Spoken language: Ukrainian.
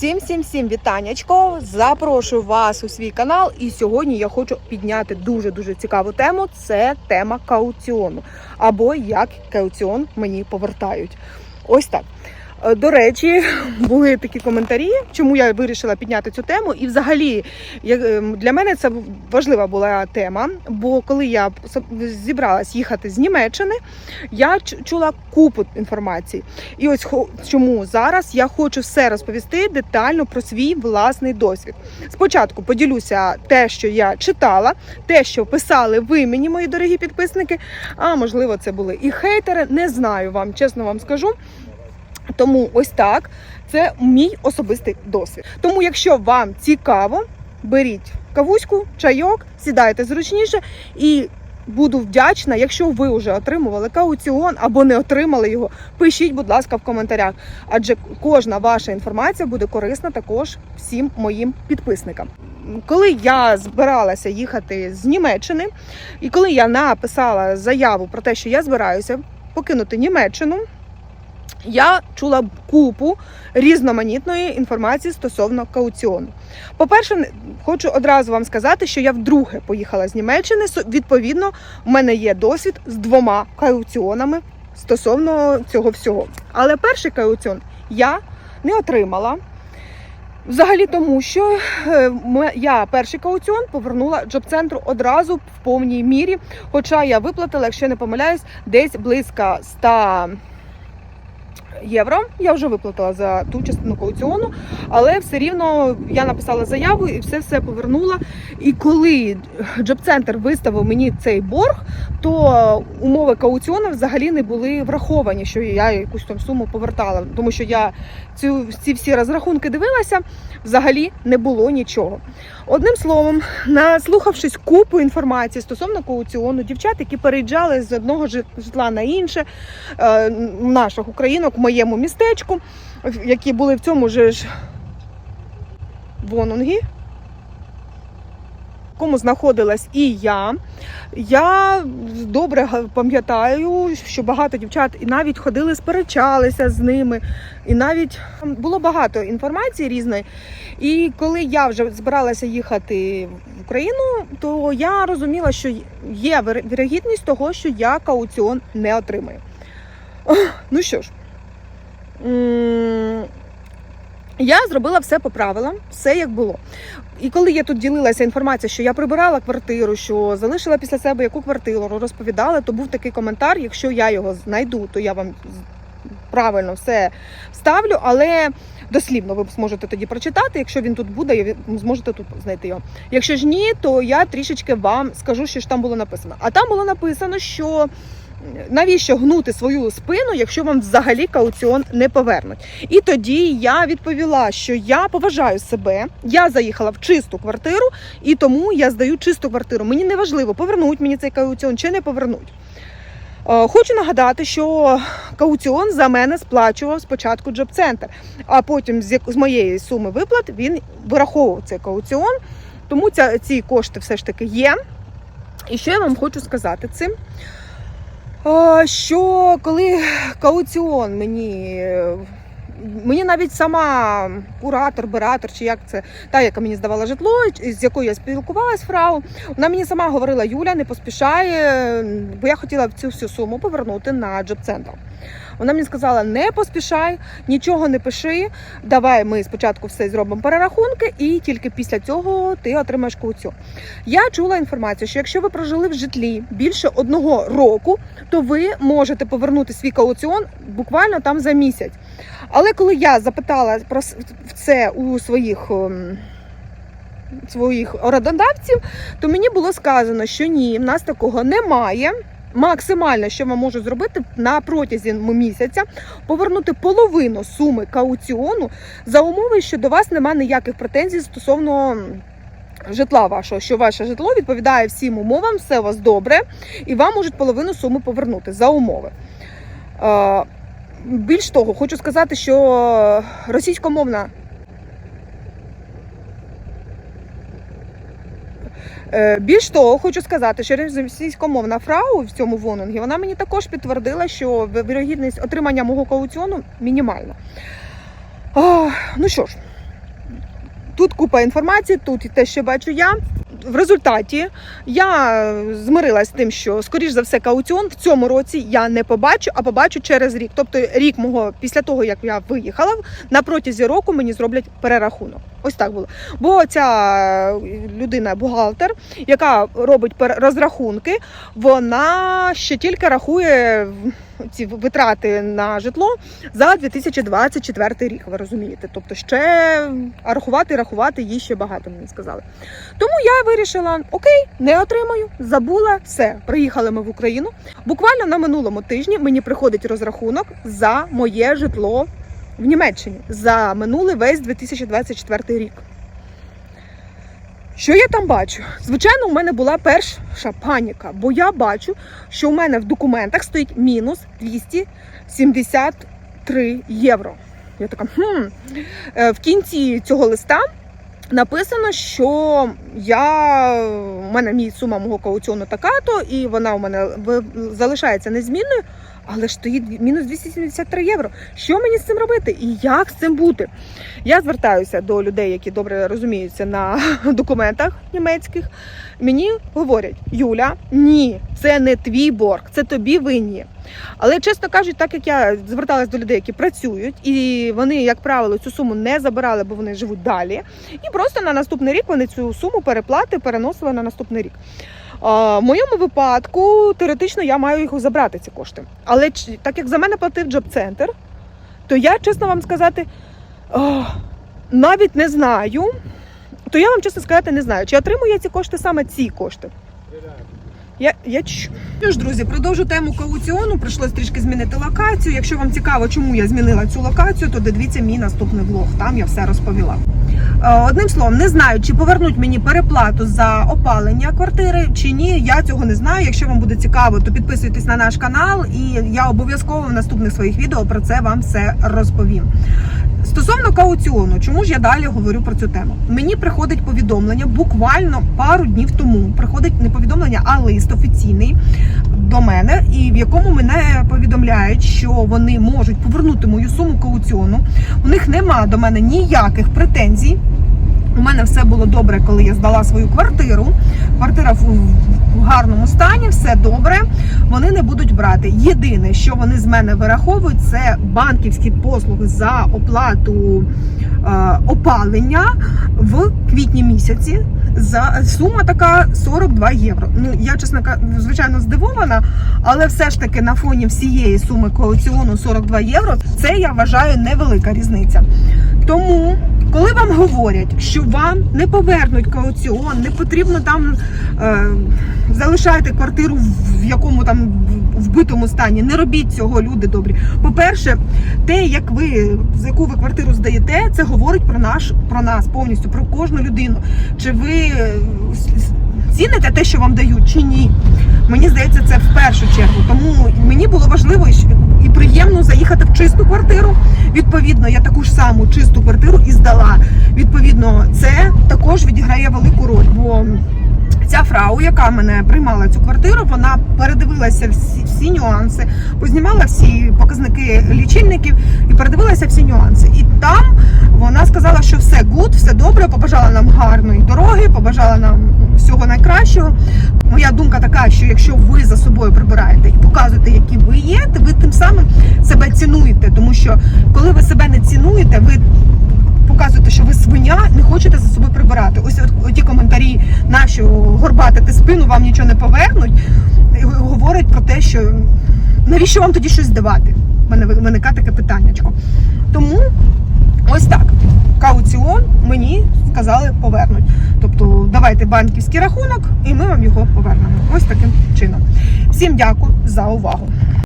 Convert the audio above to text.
Всім всім всім вітаннячко! Запрошую вас у свій канал. І сьогодні я хочу підняти дуже дуже цікаву тему. Це тема кауціону або як кауціон мені повертають. Ось так. Е, До речі, були такі коментарі, чому я вирішила підняти цю тему. І взагалі ем, для мене це важлива була тема. Бо коли я зібралась їхати з Німеччини, я чула купу інформації. І ось чому зараз я хочу все розповісти детально про свій власний досвід. Спочатку поділюся те, що я читала, те, що писали ви мені, мої дорогі підписники. А можливо, це були і хейтери. Не знаю вам, чесно вам скажу. Тому ось так. Це мій особистий досвід. Тому, якщо вам цікаво, беріть кавуську, чайок, сідайте зручніше і. Буду вдячна, якщо ви вже отримували кауціон або не отримали його, пишіть, будь ласка, в коментарях. Адже кожна ваша інформація буде корисна також всім моїм підписникам. Коли я збиралася їхати з Німеччини, і коли я написала заяву про те, що я збираюся покинути Німеччину, я чула купу різноманітної інформації стосовно кауціону. По-перше, хочу одразу вам сказати, що я вдруге поїхала з Німеччини. Відповідно, у мене є досвід з двома кауціонами стосовно цього всього. Але перший кауціон я не отримала. Взагалі тому, що е, я перший кауціон повернула джоб-центру одразу в повній мірі. Хоча я виплатила, якщо не помиляюсь, десь близько 100 євро. Я вже виплатила за ту частину кауціону, але все рівно я написала заяву і все все повернула. І коли джоб-центр виставив мені цей борг, то умови кауціону взагалі не були враховані, що я якусь там суму повертала, тому що я цю ці всі розрахунки дивилася, взагалі не було нічого. Одним словом, наслухавшись купу інформації стосовно коуціону, дівчат, які переїжджали з одного житла на інше, е, наших українок моєму містечку, які були в цьому же ж Вонунгі, якому знаходилась і я. Я добре пам'ятаю, що багато дівчат і навіть ходили, сперечалися з ними, і навіть було багато інформації різної. І коли я вже збиралася їхати в Україну, то я розуміла, що є вірогідність того, що я кауціон не отримаю. Ну що ж, я зробила все по правилам, все як було. І коли я тут ділилася інформацією, що я прибирала квартиру, що залишила після себе яку квартиру, розповідала, то був такий коментар. Якщо я його знайду, то я вам правильно все вставлю, але дослівно ви зможете тоді прочитати. Якщо він тут буде, ви зможете тут знайти його. Якщо ж ні, то я трішечки вам скажу, що ж там було написано. А там було написано, що навіщо гнути свою спину, якщо вам взагалі кауціон не повернуть. І тоді я відповіла, що я поважаю себе, я заїхала в чисту квартиру, і тому я здаю чисту квартиру. Мені не важливо, повернуть мені цей кауціон чи не повернуть. Е, Хочу нагадати, що кауціон за мене сплачував спочатку джоб-центр, а потім з, моєї суми виплат він вираховував цей кауціон. Тому ці кошти все ж таки є. І що я вам хочу сказати цим? Е, Що коли кауціон мені. Мені навіть сама куратор, бератор, чи як це, та, яка мені здавала житло, з якою я спілкувалась фрау, вона мені сама говорила: Юля, не поспішай, е, бо я хотіла цю всю суму повернути на джоб-центр. Вона мені сказала: не поспішай, нічого не пиши. Давай ми спочатку все зробимо перерахунки, і тільки після цього ти отримаєш кауціон. Я чула інформацію, що якщо ви прожили в житлі більше одного року, то ви можете повернути свій кауціон буквально там за місяць. Але коли я запитала про це у своїх. Своїх орендодавців, то мені було сказано, що ні, в нас такого немає. Максимально, що вам можу зробити на протязі місяця, повернути половину суми кауціону за умови, що до вас немає ніяких претензій стосовно житла вашого, що ваше житло відповідає всім умовам, все у вас добре, і вам можуть половину суми повернути за умови. Більш того, хочу сказати, що російськомовна. Е, Більш того, хочу сказати, що російськомовна фрау в цьому вонунгі, вона мені також підтвердила, що вірогідність отримання мого кауціону мінімальна. А, ну що ж, тут купа інформації, тут те, що бачу я. В результаті я змирилась з тим, що скоріш за все кауціон в цьому році я не побачу, а побачу через рік. Тобто рік мого після того, як я виїхала, на протязі року мені зроблять перерахунок. Ось так було. Бо ця людина, бухгалтер, яка робить розрахунки, вона ще тільки рахує ці витрати на житло за 2024 рік. Ви розумієте? Тобто ще рахувати, рахувати їй ще багато мені сказали. Тому я вирішила: окей, не отримаю, забула все. Приїхали ми в Україну. Буквально на минулому тижні мені приходить розрахунок за моє житло в Німеччині за минулий весь 2024 рік. Що я там бачу? Звичайно, у мене була перша паніка, бо я бачу, що у мене в документах стоїть мінус 273 євро. Я така, хм. Е, В кінці цього листа написано, що я у мене мій сума мого кауціону така-то, і вона у мене залишається незмінною, але ж стоїть мінус 273 євро. Що мені з цим робити? І як з цим бути? Я звертаюся до людей, які добре розуміються на документах німецьких. Мені говорять: Юля, ні, це не твій борг, це тобі винні. Але чесно кажуть, так як я зверталась до людей, які працюють, і вони, як правило, цю суму не забирали, бо вони живуть далі. І просто на наступний рік вони цю суму переплати переносили на наступний рік. В моєму випадку теоретично я маю їх забрати ці кошти. Але так як за мене платив джоб-центр, то я, чесно вам сказати, навіть не знаю. То я вам чесно сказати не знаю, чи отримую я ці кошти саме ці кошти. Я, я чу. Що ж, друзі, продовжу тему кауціону. Прийшлось трішки змінити локацію. Якщо вам цікаво, чому я змінила цю локацію, то дивіться мій наступний влог. Там я все розповіла. Е, Одним словом, не знаю, чи повернуть мені переплату за опалення квартири чи ні. Я цього не знаю. Якщо вам буде цікаво, то підписуйтесь на наш канал, і я обов'язково в наступних своїх відео про це вам все розповім. Стосовно кауціону, чому ж я далі говорю про цю тему? Мені приходить повідомлення буквально пару днів тому. Приходить не повідомлення, а лист офіційний до мене, і в якому мене повідомляють, що вони можуть повернути мою суму кауціону. У них нема до мене ніяких претензій. У мене все було добре, коли я здала свою квартиру. Квартира в, гарному стані, все добре. Вони не будуть брати. Єдине, що вони з мене вираховують, це банківські послуги за оплату е, опалення в квітні місяці. За сума така 42 євро. Ну я чесно ка- звичайно здивована, але все ж таки на фоні всієї суми колекціону 42 євро, це я вважаю невелика різниця. Тому, коли вам говорять, що вам не повернуть кауціон, не потрібно там е, залишайте квартиру в якому там вбитому стані, не робіть цього, люди добрі. По-перше, те, як ви з яку ви квартиру здаєте, це говорить про наш про нас повністю, про кожну людину. Чи ви е, ціните те, що вам дають, чи ні? Мені здається, це в першу чергу. Тому мені було важливо приємно заїхати в чисту квартиру. Відповідно, я таку ж саму чисту квартиру і здала. Відповідно, це також відіграє велику роль. Бо ця фрау, яка мене приймала цю квартиру, вона передивилася всі, всі нюанси, познімала всі показники лічильників і передивилася всі нюанси. І там вона сказала, що все гуд, все добре, побажала нам гарної дороги, побажала нам всього найкращого. Така, що якщо ви за собою прибираєте і показуєте, які ви є, то ви тим самим себе цінуєте, тому що коли ви себе не цінуєте, ви показуєте, що ви свиня, не хочете за собою прибирати. Ось от, ті коментарі, нащо горбатити спину, вам нічого не повернуть, говорять про те, що навіщо вам тоді щось давати? Мене виникає таке питаннячко. Тому ось так. Кауціон мені сказали повернуть. Тобто давайте банківський рахунок, і ми вам його повернемо. Ось таким чином. Всім дякую за увагу.